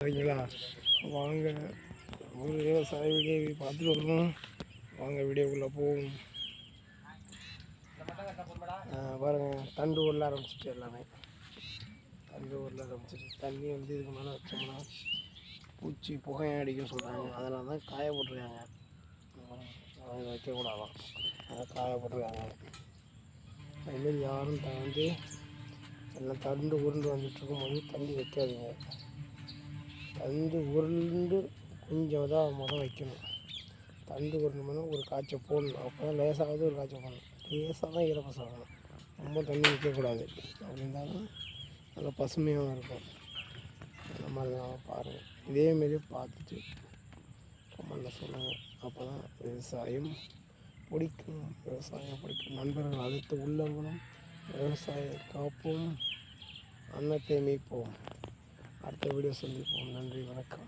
சரிங்களா? வாங்க. ஒரு விவசாய வீடியோ பார்த்துட்டு வரணும். வாங்க வீடியோக்குள்ளே போவோம். பாருங்கள் தண்டு உருள ஆரம்பிச்சிட்டு எல்லாமே. தண்டு உருள ஆரம்பிச்சிட்டு தண்ணி வந்து இதுக்கு மேலே வச்சோம்னா பூச்சி புகையும் அடிக்கும் சொல்கிறாங்க அதனால தான் காய போட்டிருக்காங்க. அதை வைக்கக்கூடாதான் அதை காய போட்டிருக்காங்க. அதுமாரி யாரும் த- வந்து எல்லாம் தண்டு உருண்டு வந்துட்டு இருக்கும்போது தண்ணி வைக்காதீங்க. தண்டு உருண்டு கொஞ்சம் தான் முதல் வைக்கணும். தண்டு உருண்டோம்னா ஒரு காய்ச்சல் போடணும். அப்போ தான் லேசாவது ஒரு காய்ச்சல் போடணும். லேசாக தான் ஈரப்பசம் ஆகணும் ரொம்ப தண்ணி வைக்கக்கூடாது. அப்படி இருந்தாலும் நல்லா பசுமையாகவும் இருக்கும். அந்த மாதிரி தான் பாருங்கள் இதேமாரி பார்த்துட்டு கமெண்டில் சொல்லுங்கள் அப்போ தான் விவசாயம் பிடிக்கும். விவசாயம் பிடிக்கும். நண்பர்கள் அடுத்து உள்ளவங்களும் விவசாய காப்போம். அன்னத்தை மீட்போம் அடுத்த வீடியோ சந்திப்போம். நன்றி வணக்கம்.